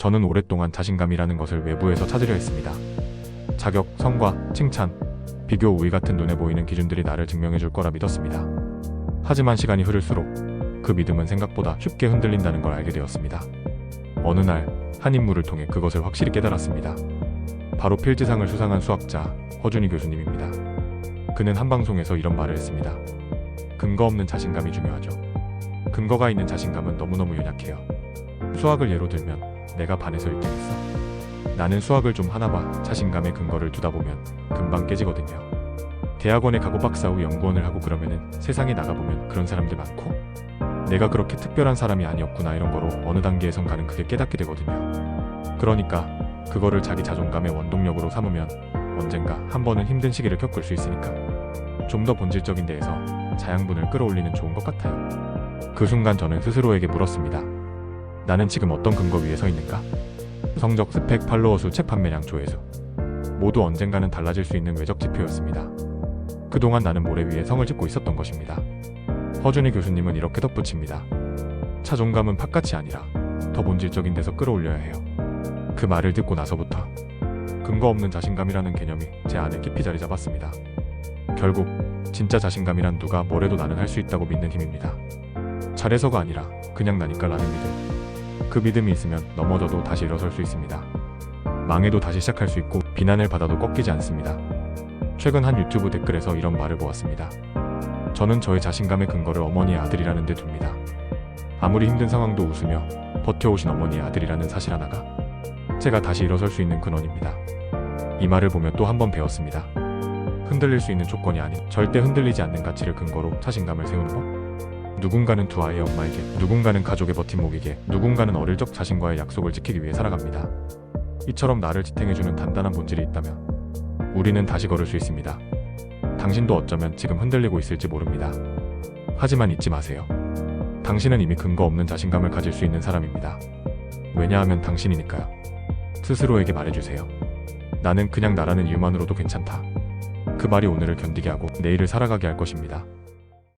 저는 오랫동안 자신감이라는 것을 외부에서 찾으려 했습니다. 자격, 성과, 칭찬, 비교, 우위 같은 눈에 보이는 기준들이 나를 증명해 줄 거라 믿었습니다. 하지만 시간이 흐를수록 그 믿음은 생각보다 쉽게 흔들린다는 걸 알게 되었습니다. 어느 날 한 인물을 통해 그것을 확실히 깨달았습니다. 바로 필즈상을 수상한 수학자 허준희 교수님입니다. 그는 한 방송에서 이런 말을 했습니다. 근거 없는 자신감이 중요하죠. 근거가 있는 자신감은 너무너무 연약해요. 수학을 예로 들면 내가 반에서 1등했어. 나는 수학을 좀 하나 봐 자신감의 근거를 두다 보면 금방 깨지거든요. 대학원에 가고 박사 후 연구원을 하고 그러면은 세상에 나가보면 그런 사람들 많고 내가 그렇게 특별한 사람이 아니었구나 이런 거로 어느 단계에선 가는 그게 깨닫게 되거든요. 그러니까 그거를 자기 자존감의 원동력으로 삼으면 언젠가 한 번은 힘든 시기를 겪을 수 있으니까 좀 더 본질적인 데에서 자양분을 끌어올리는 좋은 것 같아요. 그 순간 저는 스스로에게 물었습니다. 나는 지금 어떤 근거 위에 서 있는가? 성적, 스펙, 팔로워 수, 책 판매량, 조회수 모두 언젠가는 달라질 수 있는 외적 지표였습니다. 그동안 나는 모래 위에 성을 짓고 있었던 것입니다. 허준희 교수님은 이렇게 덧붙입니다. 자존감은 팥같이 아니라 더 본질적인 데서 끌어올려야 해요. 그 말을 듣고 나서부터 근거 없는 자신감이라는 개념이 제 안에 깊이 자리 잡았습니다. 결국 진짜 자신감이란 누가 뭐래도 나는 할 수 있다고 믿는 힘입니다. 잘해서가 아니라 그냥 나니까 라는 믿음. 그 믿음이 있으면 넘어져도 다시 일어설 수 있습니다. 망해도 다시 시작할 수 있고 비난을 받아도 꺾이지 않습니다. 최근 한 유튜브 댓글에서 이런 말을 보았습니다. 저는 저의 자신감의 근거를 어머니의 아들이라는 데 둡니다. 아무리 힘든 상황도 웃으며 버텨오신 어머니의 아들이라는 사실 하나가 제가 다시 일어설 수 있는 근원입니다. 이 말을 보며 또 한 번 배웠습니다. 흔들릴 수 있는 조건이 아닌 절대 흔들리지 않는 가치를 근거로 자신감을 세우는 법. 누군가는 두 아이의 엄마에게, 누군가는 가족의 버팀목에게, 누군가는 어릴 적 자신과의 약속을 지키기 위해 살아갑니다. 이처럼 나를 지탱해주는 단단한 본질이 있다면 우리는 다시 걸을 수 있습니다. 당신도 어쩌면 지금 흔들리고 있을지 모릅니다. 하지만 잊지 마세요. 당신은 이미 근거 없는 자신감을 가질 수 있는 사람입니다. 왜냐하면 당신이니까요. 스스로에게 말해주세요. 나는 그냥 나라는 이유만으로도 괜찮다. 그 말이 오늘을 견디게 하고 내일을 살아가게 할 것입니다.